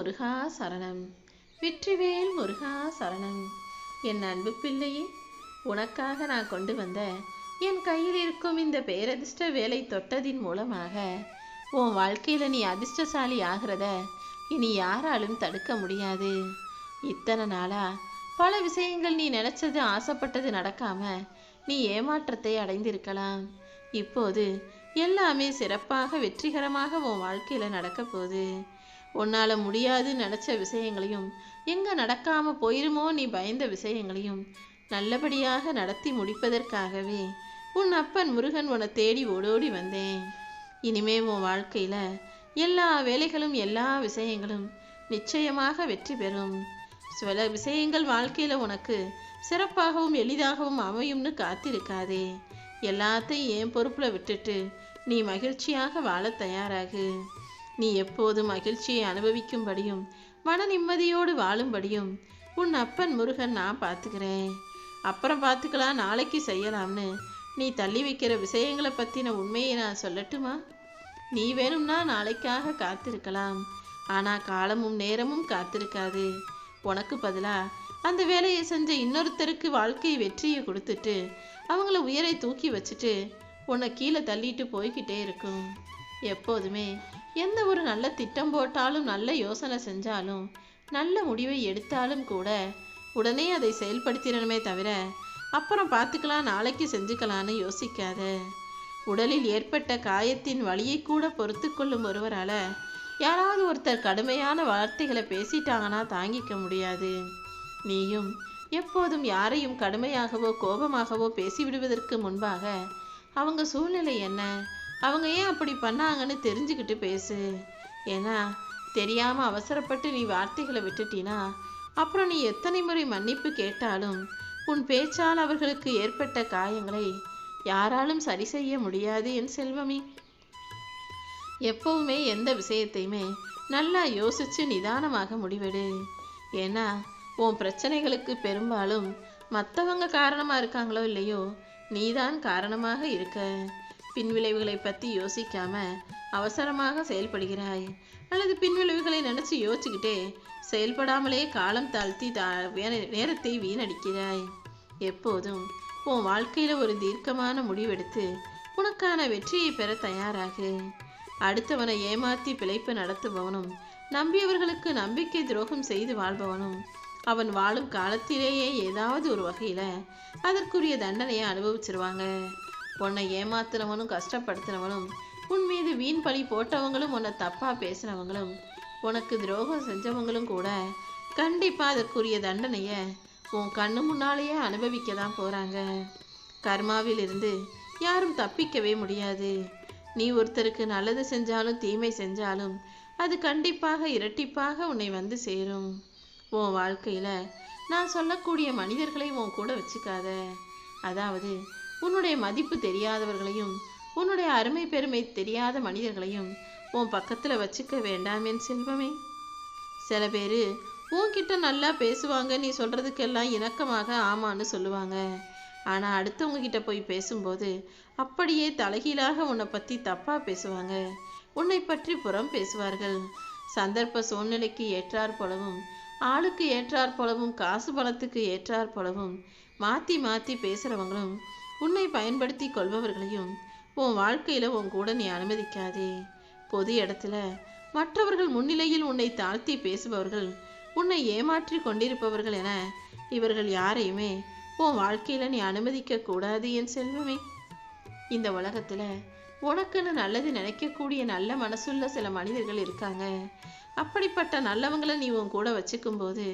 முருகா சரணம். வெற்றிவேல் முருகா சரணம். என் அன்பு பிள்ளையே உனக்காக நான் கொண்டு வந்த என் கையில் இருக்கும் இந்த பேரதிர்ஷ்ட வேலை தொட்டதின் மூலமாக உன் வாழ்க்கையில் நீ அதிர்ஷ்டசாலி ஆகிறத இனி யாராலும் தடுக்க முடியாது. இத்தனை நாளா பல விஷயங்கள் நீ நினைச்சது ஆசைப்பட்டது நடக்காம நீ ஏமாற்றத்தை அடைந்திருக்கலாம். இப்போது எல்லாமே சிறப்பாக வெற்றிகரமாக உன் வாழ்க்கையில நடக்க போகுது. உன்னால முடியாது நினைச்ச விஷயங்களையும். எங்க நடக்காம போயிருமோ நீ பயந்த விஷயங்களையும். நல்லபடியாக நடத்தி முடிப்பதற்காகவே உன் அப்பன் முருகன் உன்னை தேடி ஓடோடி வந்தேன். இனிமே உன் வாழ்க்கையில எல்லா வேலைகளும் எல்லா விஷயங்களும் நிச்சயமாக வெற்றி பெறும். சில விஷயங்கள் வாழ்க்கையில உனக்கு சிறப்பாகவும் எளிதாகவும் அமையும்னு காத்திருக்காதே. எல்லாத்தையும் என் பொறுப்புல விட்டுட்டு நீ மகிழ்ச்சியாக வாழ தயாராகு. நீ எப்போதும் மகிழ்ச்சியை அனுபவிக்கும்படியும் மன நிம்மதியோடு வாழும்படியும் உன் அப்பன் முருகன் நான் பார்த்துக்கிறேன். அப்புறம் பார்த்துக்கலாம் நாளைக்கு செய்யலாம்னு. நீ தள்ளி வைக்கிற விஷயங்களை பற்றின உண்மையை நான் சொல்லட்டுமா? நீ வேணும்னா நாளைக்காக காத்திருக்கலாம். ஆனால் காலமும் நேரமும் காத்திருக்காது. உனக்கு பதிலாக அந்த வேலையை செஞ்ச இன்னொருத்தருக்கு வாழ்க்கை வெற்றியை கொடுத்துட்டு அவங்கள உயரை தூக்கி வச்சுட்டு உன்னை கீழே தள்ளிட்டு போய்கிட்டே இருக்கும். எப்போதுமே எந்த ஒரு நல்ல திட்டம் போட்டாலும் நல்ல யோசனை செஞ்சாலும் நல்ல முடிவை எடுத்தாலும் கூட உடனே அதை செயல்படுத்திடணுமே தவிர அப்புறம் பார்த்துக்கலாம் நாளைக்கு செஞ்சுக்கலான்னு யோசிக்காத. உடலில் ஏற்பட்ட காயத்தின் வழியை கூட பொறுத்து கொள்ளும் ஒருவரால் யாராவது ஒருத்தர் கடுமையான வார்த்தைகளை பேசிட்டாங்கன்னா தாங்கிக்க முடியாது. நீயும் எப்போதும் யாரையும் கடுமையாகவோ கோபமாகவோ பேசிவிடுவதற்கு முன்பாக அவங்க சூழ்நிலை என்ன? அவங்க ஏன் அப்படி பண்ணாங்கன்னு தெரிஞ்சுக்கிட்டு பேசு. ஏன்னா தெரியாம அவசரப்பட்டு நீ வார்த்தைகளை விட்டுட்டினா அப்புறம் நீ எத்தனை முறை மன்னிப்பு கேட்டாலும் உன் பேச்சால் அவர்களுக்கு ஏற்பட்ட காயங்களை யாராலும் சரி செய்ய முடியாது என் செல்வமே. எப்பவுமே எந்த விஷயத்தையுமே நல்லா யோசிச்சு நிதானமாக முடிவெடு. ஏன்னா உன் பிரச்சனைகளுக்கு பெரும்பாலும் மற்றவங்க காரணமாக இருக்காங்களோ இல்லையோ நீதான் காரணமாக இருக்க. பின்விளைவுகளை பற்றி யோசிக்காம அவசரமாக செயல்படுகிறாய். அல்லது பின்விளைவுகளை நினச்சி யோசிச்சுக்கிட்டே செயல்படாமலே காலம் தாழ்த்தி தா நேரத்தை வீணடிக்கிறாய். எப்போதும் உன் வாழ்க்கையில் ஒரு தீர்க்கமான முடிவெடுத்து உனக்கான வெற்றியை பெற தயாராகு. அடுத்தவனை ஏமாற்றி பிழைப்பு நடத்துபவனும் நம்பியவர்களுக்கு நம்பிக்கை துரோகம் செய்து வாழ்பவனும் அவன் வாழும் காலத்திலேயே ஏதாவது ஒரு வகையில் அதற்குரிய தண்டனையை அனுபவிச்சிருவாங்க. உன்னை ஏமாத்துனவனும் கஷ்டப்படுத்துனவனும் உன் மீது வீண் பழி போட்டவங்களும் உன்னை தப்பா பேசுனவங்களும் உனக்கு துரோகம் செஞ்சவங்களும் கூட கண்டிப்பா அதற்குரிய தண்டனைய உன் கண்ணு முன்னாலேயே அனுபவிக்க தான் போறாங்க. கர்மாவிலிருந்து யாரும் தப்பிக்கவே முடியாது. நீ ஒருத்தருக்கு நல்லது செஞ்சாலும் தீமை செஞ்சாலும் அது கண்டிப்பாக இரட்டிப்பாக உன்னை வந்து சேரும். உன் வாழ்க்கையில நான் சொல்லக்கூடிய மனிதர்களை உன் கூட வச்சுக்காத. அதாவது உன்னுடைய மதிப்பு தெரியாதவர்களையும் உன்னுடைய அருமை பெருமை தெரியாத மனிதர்களையும் உன் பக்கத்தில் வச்சுக்க வேண்டாம் என் செல்வமே. சில பேர் உன்கிட்ட நல்லா பேசுவாங்க நீ சொல்கிறதுக்கெல்லாம் இணக்கமாக ஆமான்னு சொல்லுவாங்க. ஆனால் அடுத்தவங்க கிட்ட போய் பேசும்போது அப்படியே தலைகீழாக உன்னை பற்றி தப்பாக பேசுவாங்க. உன்னை பற்றி புறம் பேசுவார்கள். சந்தர்ப்ப சூழ்நிலைக்கு ஏற்றாற் போலவும் ஆளுக்கு ஏற்றாற் போலவும் காசு பணத்துக்கு ஏற்றாற் போலவும் மாற்றி மாற்றி பேசுகிறவங்களும் உன்னை பயன்படுத்தி கொள்பவர்களையும் உன் வாழ்க்கையில உன் கூட நீ அனுமதிக்காதே. பொது இடத்துல மற்றவர்கள் முன்னிலையில் உன்னை தாழ்த்தி பேசுபவர்கள் உன்னை ஏமாற்றி கொண்டிருப்பவர்கள் என இவர்கள் யாரையுமே உன் வாழ்க்கையில நீ அனுமதிக்க கூடாது என் செல்வமே. இந்த உலகத்துல உனக்குன்னு நல்லது நினைக்கக்கூடிய நல்ல மனசுள்ள சில மனிதர்கள் இருக்காங்க. அப்படிப்பட்ட நல்லவங்களை நீ உன் கூட வச்சுக்கும் போது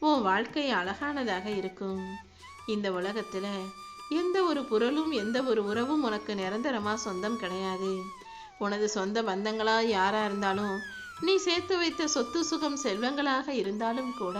உன் வாழ்க்கை அழகானதாக இருக்கும். இந்த உலகத்துல எந்த ஒரு பொருளும் எந்த ஒரு உறவும் உனக்கு நிரந்தரமா சொந்தம் கிடையாது. உனது சொந்த பந்தங்களா யாரா இருந்தாலும் நீ சேர்த்து வைத்த சொத்து சுகம் செல்வங்களாக இருந்தாலும் கூட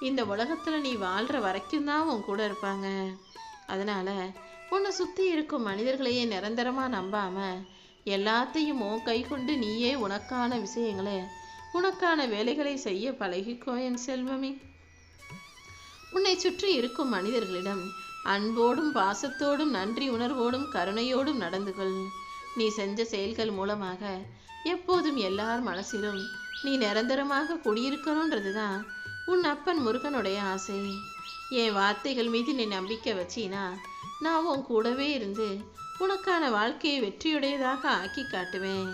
இந்த உலகத்துல நீ வாழ்ற வரைக்கும் தான் உன் கூட இருப்பாங்க. அதனால உன்னை சுத்தி இருக்கும் மனிதர்களையே நிரந்தரமா நம்பாம எல்லாத்தையும் உன் கை கொண்டு நீயே உனக்கான விஷயங்களை உனக்கான வேலைகளை செய்ய பழகிக்கோ என் செல்வமே. உன்னை சுற்றி இருக்கும் மனிதர்களிடம் அன்போடும் பாசத்தோடும் நன்றி உணர்வோடும் கருணையோடும் நடந்து கொள். நீ செஞ்ச செயல்கள் மூலமாக எப்போதும் எல்லார் மனசிலும் நீ நிரந்தரமாக குடியிருக்கணுன்றது தான் உன் அப்பன் முருகனுடைய ஆசை. என் வார்த்தைகள் மீது நீ நம்பிக்கை வச்சினா நான் உன் கூடவே இருந்து உனக்கான வாழ்க்கையை வெற்றியுடையதாக ஆக்கி காட்டுவேன்.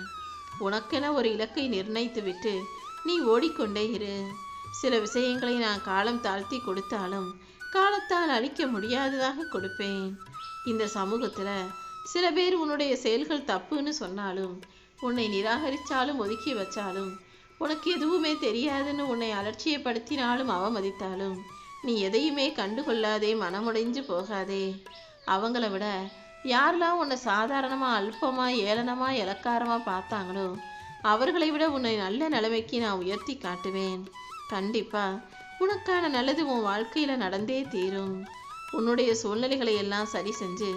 உனக்கென ஒரு இலக்கை நிர்ணயித்து விட்டு நீ ஓடிக்கொண்டே இரு. சில விஷயங்களை நான் காலம் தாழ்த்தி கொடுத்தாலும் காலத்தால் அழிக்க முடியாததாக கொடுப்பேன். இந்த சமூகத்தில் சில பேர் உன்னுடைய செயல்கள் தப்புன்னு சொன்னாலும் உன்னை நிராகரித்தாலும் ஒதுக்கி வச்சாலும் உனக்கு எதுவுமே தெரியாதுன்னு உன்னை அலட்சியப்படுத்தினாலும் அவமதித்தாலும் நீ எதையுமே கண்டுகொள்ளாதே மனமுடைஞ்சு போகாதே. அவங்கள விட யாரெல்லாம் உன்னை சாதாரணமாக அல்பமாக ஏளனமாக இலக்காரமாக பார்த்தாங்களோ அவர்களை விட உன்னை நல்ல நிலைமைக்கு நான் உயர்த்தி காட்டுவேன். கண்டிப்பாக உனக்கான நல்லது உன் வாழ்க்கையில் நடந்தே தீரும். உன்னுடைய சூழ்நிலைகளை எல்லாம் சரி செஞ்சு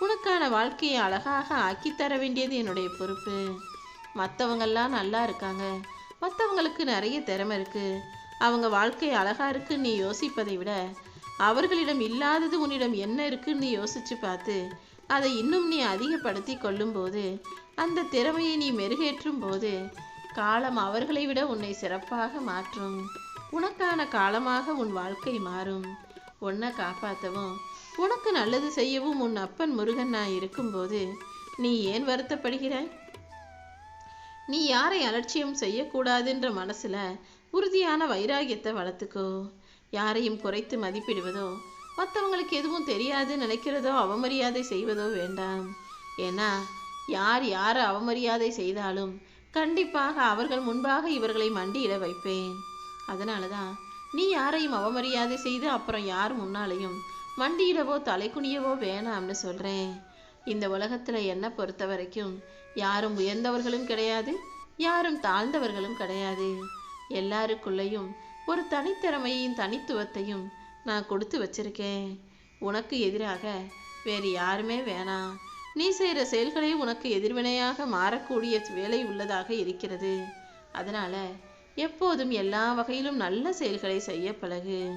உனக்கான வாழ்க்கையை அழகாக ஆக்கித்தர வேண்டியது என்னுடைய பொறுப்பு. மற்றவங்கெல்லாம் நல்லா இருக்காங்க. மற்றவங்களுக்கு நிறைய திறமை இருக்கு. அவங்க வாழ்க்கை அழகா இருக்குன்னு நீ யோசிப்பதை விட அவர்களிடம் இல்லாதது உன்னிடம் என்ன இருக்குன்னு யோசிச்சு பார்த்து அதை இன்னும் நீ அதிகப்படுத்தி கொள்ளும்போது அந்த திறமையை நீ மெருகேற்றும் போது காலம் அவர்களை விட உன்னை சிறப்பாக மாற்றும். உனக்கான காலமாக உன் வாழ்க்கை மாறும். உன்னை காப்பாற்றவும் உனக்கு நல்லது செய்யவும் உன் அப்பன் முருகன் நான் இருக்கும்போது நீ ஏன் வருத்தப்படுகிறாய்? நீ யாரை அலட்சியம் செய்யக்கூடாதுன்ற மனசுல உறுதியான வைராகியத்தை வளர்த்துக்கோ. யாரையும் குறைத்து மதிப்பிடுவதோ மற்றவங்களுக்கு எதுவும் தெரியாது நினைக்கிறதோ அவமரியாதை செய்வதோ வேண்டாம். ஏன்னா யார் யாரை அவமரியாதை செய்தாலும் கண்டிப்பாக அவர்கள் முன்பாக இவர்களை மண்டியிட வைப்பேன். அதனால தான் நீ யாரையும் அவமரியாதை செய்து அப்புறம் யார் முன்னாலையும் மண்டியிடவோ தலைக்குனியவோ வேணாம்னு சொல்கிறேன் இந்த உலகத்தில் என்னை பொறுத்த வரைக்கும் யாரும் உயர்ந்தவர்களும் கிடையாது யாரும் தாழ்ந்தவர்களும் கிடையாது. எல்லாருக்குள்ளேயும் ஒரு தனித்திறமையும் தனித்துவத்தையும் நான் கொடுத்து வச்சிருக்கேன். உனக்கு எதிராக வேறு யாருமே வேணாம் நீ செய்கிற செயல்களே உனக்கு எதிர்வினையாக மாறக்கூடிய வேலை உள்ளதாக இருக்கிறது. அதனால் எப்போதும் எல்லா வகையிலும் நல்ல செயல்களை செய்ய பழகு.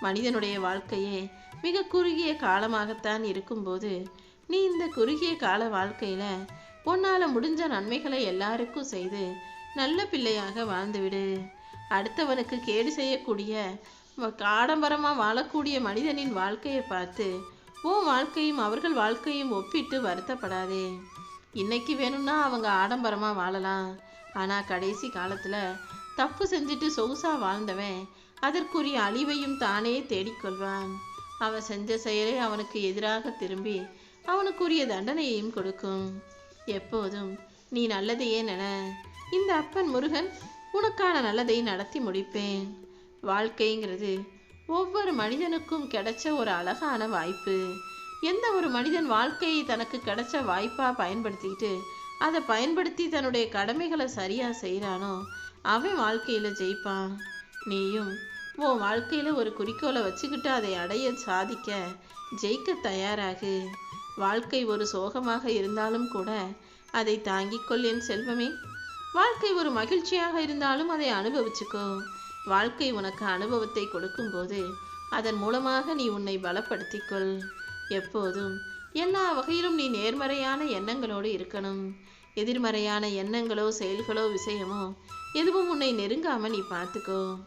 மனிதனுடைய வாழ்க்கையே மிக குறுகிய காலமாகத்தான் இருக்கும்போது நீ இந்த குறுகிய கால வாழ்க்கையில உன்னால முடிஞ்ச நன்மைகளை எல்லாருக்கும் செய்து நல்ல பிள்ளையாக வாழ்ந்துவிடு. அடுத்தவனுக்கு கேடு செய்யக்கூடிய வ- வாழக்கூடிய மனிதனின் வாழ்க்கையை பார்த்து உன் வாழ்க்கையும் அவர்கள் வாழ்க்கையும் ஒப்பிட்டு வருத்தப்படாதே. இன்னைக்கு வேணும்னா அவங்க ஆடம்பரமாக வாழலாம். ஆனால் கடைசி காலத்தில் தப்பு செஞ்சுட்டு சொகுசா வாழ்ந்தவன் அதற்குரிய அழிவையும் தானே தேடிக்கொள்வான் அவன் செஞ்ச செயலே அவனுக்கு எதிராக திரும்பி அவனுக்குரிய தண்டனையையும் கொடுக்கும். எப்போதும் நீ நல்லதையே நென. இந்த அப்பன் முருகன் உனக்கான நல்லதை நடத்தி முடிப்பேன். வாழ்க்கைங்கிறது ஒவ்வொரு மனிதனுக்கும் கிடைச்ச ஒரு அழகான வாய்ப்பு. எந்த ஒரு மனிதன் வாழ்க்கையை தனக்கு கிடைச்ச வாய்ப்பா பயன்படுத்திக்கிட்டு அதை பயன்படுத்தி தன்னுடைய கடமைகளை சரியா செய்கிறானோ அவன் வாழ்க்கையில ஜெயிப்பான். நீயும் உன் வாழ்க்கையில ஒரு குறிக்கோளை வச்சுக்கிட்டு அதை அடைய சாதிக்க ஜெயிக்க தயாராகு. வாழ்க்கை ஒரு சோகமாக இருந்தாலும் கூட அதை தாங்கிக் கொள் என் செல்வமே. வாழ்க்கை ஒரு மகிழ்ச்சியாக இருந்தாலும் அதை அனுபவிச்சுக்கோ. வாழ்க்கை உனக்கு அனுபவத்தை கொடுக்கும்போது அதன் மூலமாக நீ உன்னை பலப்படுத்திக்கொள். எப்போதும் எல்லா வகையிலும் நீ நேர்மறையான எண்ணங்களோடு இருக்கணும். எதிர்மறையான எண்ணங்களோ செயல்களோ விஷயமோ எதுவும் உன்னை நெருங்காம நீ பார்த்துக்கோ.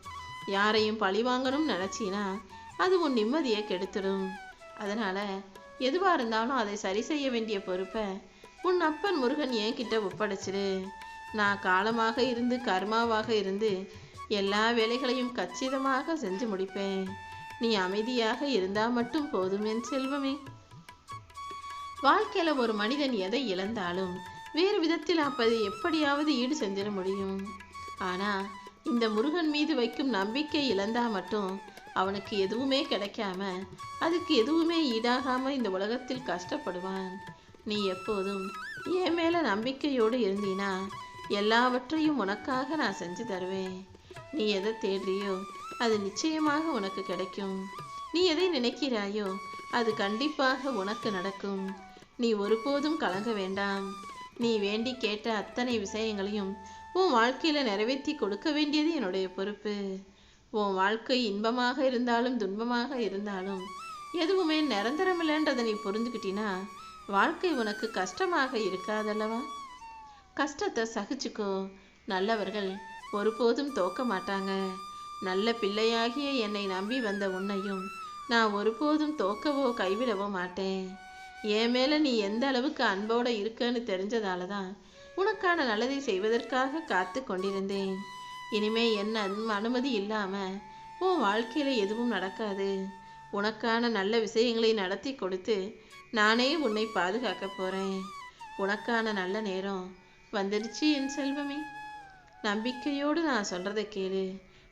யாரையும் பழி வாங்கணும்னு நினச்சின்னா அது உன் நிம்மதியை கெடுத்துடும். அதனால எதுவாக இருந்தாலும் அதை சரி செய்ய வேண்டிய பொறுப்பை உன் அப்பன் முருகன் என்கிட்ட ஒப்படைச்சிடு நான் காலமாக இருந்து கர்மாவாக இருந்து எல்லா வேலைகளையும் கச்சிதமாக செஞ்சு முடிப்பேன். நீ அமைதியாக இருந்தா மட்டும் போதும் என் செல்வமே. வாழ்க்கையில ஒரு மனிதன் எதை இழந்தாலும் வேறு விதத்தில் அப்பதை எப்படியாவது ஈடு செஞ்சிட முடியும். ஆனா இந்த முருகன் மீது வைக்கும் நம்பிக்கை இழந்தா மட்டும் அவனுக்கு எதுவுமே கிடைக்காம அதுக்கு எதுவுமே ஈடாகாம இந்த உலகத்தில் கஷ்டப்படுவான். நீ எப்போதும் என் மேல நம்பிக்கையோடு இருந்தீனா எல்லாவற்றையும் உனக்காக நான் செஞ்சு தருவேன். நீ எதை தேடுறியோ அது நிச்சயமாக உனக்கு கிடைக்கும். நீ எதை நினைக்கிறாயோ அது கண்டிப்பாக உனக்கு நடக்கும். நீ ஒருபோதும் கலங்க வேண்டாம். நீ வேண்டி கேட்ட அத்தனை விஷயங்களையும் உன் வாழ்க்கையில நிறைவேற்றி கொடுக்க வேண்டியது என்னுடைய பொறுப்பு. உன் வாழ்க்கை இன்பமாக இருந்தாலும் துன்பமாக இருந்தாலும் எதுவுமே நிரந்தரமில்லைன்றதை நீ புரிஞ்சுக்கிட்டினா வாழ்க்கை உனக்கு கஷ்டமாக இருக்காதல்லவா? கஷ்டத்தை சகிச்சுக்கோ. நல்லவர்கள் ஒருபோதும் தோக்க மாட்டாங்க. நல்ல பிள்ளையாகிய என்னை நம்பி வந்த உன்னையும் நான் ஒருபோதும் தோக்கவோ கைவிடவோ மாட்டேன். என் மேலே நீ எந்த அளவுக்கு அன்போட இருக்கன்னு தெரிஞ்சதால தான் உனக்கான நல்லதை செய்வதற்காக காத்து கொண்டிருந்தேன். இனிமே என்ன அனுமதி இல்லாம உன் வாழ்க்கையில எதுவும் நடக்காது. உனக்கான நல்ல விஷயங்களை நடத்தி கொடுத்து நானே உன்னை பாதுகாக்க போறேன். உனக்கான நல்ல நேரம் வந்துடுச்சு என் செல்வமே. நம்பிக்கையோடு நான் சொல்றதை கேளு.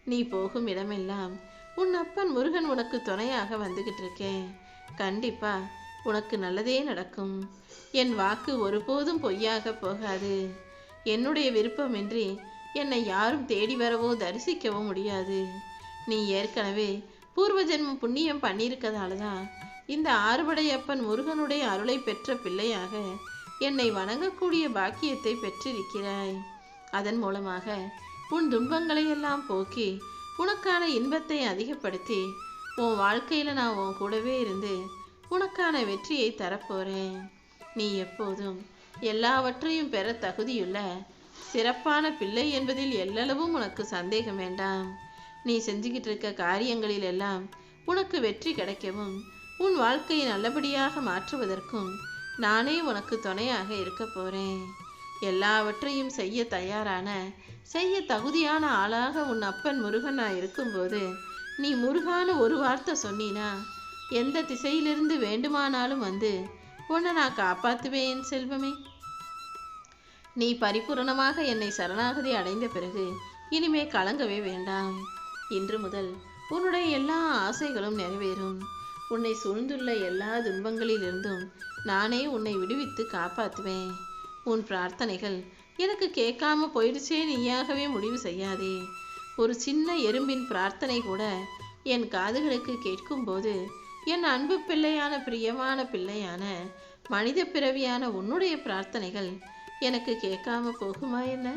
நீ போகும் இடமெல்லாம் உன் அப்பன் முருகன் உனக்கு துணையாக வந்துகிட்டு இருக்கேன் கண்டிப்பா உனக்கு நல்லதே நடக்கும். என் வாக்கு ஒருபோதும் பொய்யாக போகாது. என்னுடைய விருப்பமின்றி என்னை யாரும் தேடி வரவோ தரிசிக்கவோ முடியாது. நீ ஏற்கனவே பூர்வ ஜென்மம் புண்ணியம் பண்ணியிருக்கதால தான் இந்த ஆறுபடையப்பன் முருகனுடைய அருளை பெற்ற பிள்ளையாக என்னை வணங்கக்கூடிய பாக்கியத்தை பெற்றிருக்கிறாய். அதன் மூலமாக உன் துன்பங்களை எல்லாம் போக்கி உனக்கான இன்பத்தை அதிகப்படுத்தி உன் வாழ்க்கையில நான் உன் கூடவே இருந்து உனக்கான வெற்றியை தரப்போறேன். நீ எப்போதும் எல்லாவற்றையும் பெற தகுதியுள்ள சிறப்பான பிள்ளை என்பதில் எல்லளவும் உனக்கு சந்தேகம் வேண்டாம். நீ செஞ்சுக்கிட்டு இருக்க காரியங்களில் எல்லாம் உனக்கு வெற்றி கிடைக்கவும் உன் வாழ்க்கையை நல்லபடியாக மாற்றுவதற்கும் நானே உனக்கு துணையாக இருக்க போறேன். எல்லாவற்றையும் செய்ய தயாரான செய்ய தகுதியான ஆளாக உன் அப்பன் முருகன் நான் இருக்கும்போது நீ முருகான ஒரு வார்த்தை சொன்னீனா எந்த திசையிலிருந்து வேண்டுமானாலும் வந்து உன்னை நான் காப்பாத்துவேன் செல்வமே. நீ பரிபூரணமாக என்னை சரணாகதி அடைந்த பிறகு இனிமே கலங்கவே வேண்டாம். இன்று முதல் உன்னுடைய எல்லா ஆசைகளும் நிறைவேறும். உன்னை சூழ்ந்துள்ள எல்லா துன்பங்களிலிருந்தும் நானே உன்னை விடுவித்து காப்பாற்றுவேன் உன் பிரார்த்தனைகள் எனக்கு கேட்காம போயிடுச்சே நீயாகவே முடிவு செய்யாதே. ஒரு சின்ன எறும்பின் பிரார்த்தனை கூட என் காதுகளுக்கு கேட்கும்போது என் அன்பு பிள்ளையான பிரியமான பிள்ளையான மனித பிறவியான உன்னுடைய பிரார்த்தனைகள் எனக்கு கேட்காம போகுமா என்ன?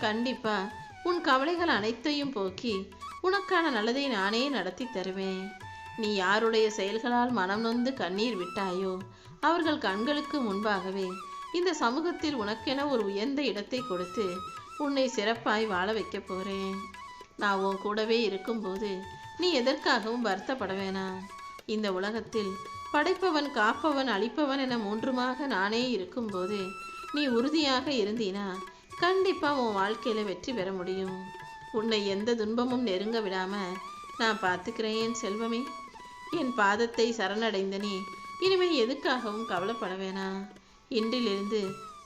கண்டிப்பா உன் கவலைகள் அனைத்தையும் போக்கி உனக்கான நல்லதை நானே நடத்தி தருவேன். நீ யாருடைய செயல்களால் மனம் நொந்து கண்ணீர் விட்டாயோ அவர்கள் கண்களுக்கு முன்பாகவே இந்த சமூகத்தில் உனக்கென ஒரு உயர்ந்த இடத்தை கொடுத்து உன்னை சிறப்பாய் வாழ வைக்க போறேன். நான் உன் கூடவே இருக்கும்போது நீ எதற்காகவும் வருத்தப்பட வேணாம். இந்த உலகத்தில் படைப்பவன் காப்பவன் அழிப்பவன் என மூன்றுமாக நானே இருக்கும்போது நீ உறுதியாக இருந்தீனா கண்டிப்பா உன் வாழ்க்கையில வெற்றி பெற முடியும். உன்னை எந்த துன்பமும் நெருங்க விடாம நான் பார்த்துக்கிறேன் செல்வமே. என் பாதத்தை சரணடைந்த நீ இனிமே எதுக்காகவும் கவலைப்பட வேணாம் இன்றிலிருந்து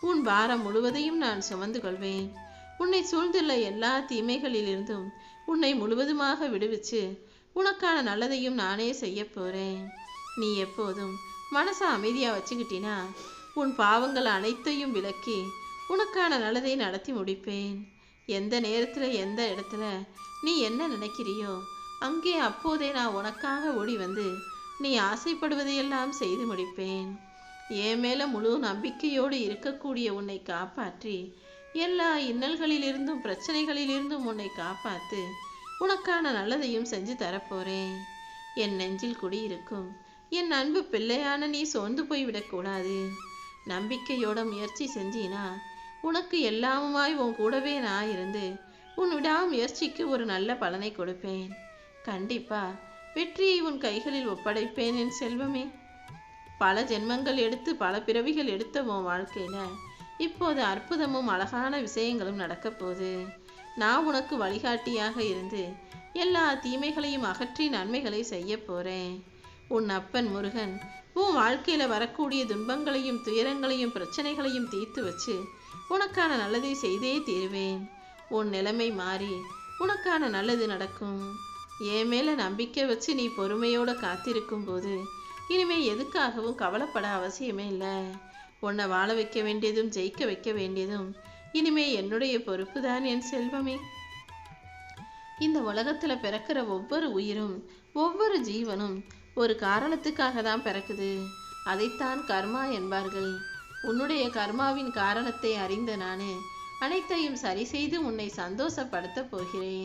உன் பாரம் முழுவதையும் நான் சுமந்து கொள்வேன். உன்னை சூழ்ந்துள்ள எல்லா தீமைகளிலிருந்தும் உன்னை முழுவதுமாக விடுவிச்சு உனக்கான நல்லதையும் நானே செய்ய போறேன். நீ எப்போதும் மனசை அமைதியாக வச்சுக்கிட்டினா உன் பாவங்கள் அனைத்தையும் விலக்கி உனக்கான நல்லதை நடத்தி முடிப்பேன். எந்த நேரத்தில் எந்த இடத்துல நீ என்ன நினைக்கிறியோ அங்கே அப்போதே நான் உனக்காக ஓடி வந்து நீ ஆசைப்படுவதையெல்லாம் செய்து முடிப்பேன். என் மேலே முழு நம்பிக்கையோடு இருக்கக்கூடிய உன்னை காப்பாற்றி எல்லா இன்னல்களிலிருந்தும் பிரச்சனைகளிலிருந்தும் உன்னை காப்பாற்று உனக்கான நல்லதையும் செஞ்சு தரப்போறேன் என் நெஞ்சில் குடியிருக்கும் என் அன்பு பிள்ளையான நீ சோர்ந்து போய் விடக்கூடாது நம்பிக்கையோட முயற்சி செஞ்சினா உனக்கு எல்லாமுமாய் உன் கூடவே நான் இருந்து உன் விடாமுயற்சிக்கு ஒரு நல்ல பலனை கொடுப்பேன். கண்டிப்பா வெற்றியை உன் கைகளில் ஒப்படைப்பேன் என் செல்வமே. பல ஜென்மங்கள் எடுத்து பல பிறவிகள் எடுத்த உன் வாழ்க்கையில இப்போது அற்புதமும் அழகான விஷயங்களும் நடக்க போகுது. நான் உனக்கு வழிகாட்டியாக இருந்து எல்லா தீமைகளையும் அகற்றி நன்மைகளை செய்ய போறேன். உன் அப்பன் முருகன் உன் வாழ்க்கையில வரக்கூடிய துன்பங்களையும் துயரங்களையும் பிரச்சனைகளையும் தீர்த்து வச்சு உனக்கான நல்லதை செய்தே தீருவேன். உன் நிலைமை மாறி உனக்கான நல்லது நடக்கும். என் மேல நம்பிக்கை வச்சு நீ பொறுமையோட காத்திருக்கும் போது இனிமே எதுக்காகவும் கவலைப்பட அவசியமே இல்லை. உன்னை வாழ வைக்க வேண்டியதும் ஜெயிக்க வைக்க வேண்டியதும் இனிமே என்னுடைய பொறுப்பு தான் என் செல்வமே. இந்த உலகத்துல பிறக்கிற ஒவ்வொரு உயிரும் ஒவ்வொரு ஜீவனும் ஒரு காரணத்துக்காக தான் பிறக்குது. அதைத்தான் கர்மா என்பார்கள். உன்னுடைய கர்மாவின் காரணத்தை அறிந்த நானு அனைத்தையும் சரி செய்து உன்னை சந்தோஷப்படுத்த போகிறேன்.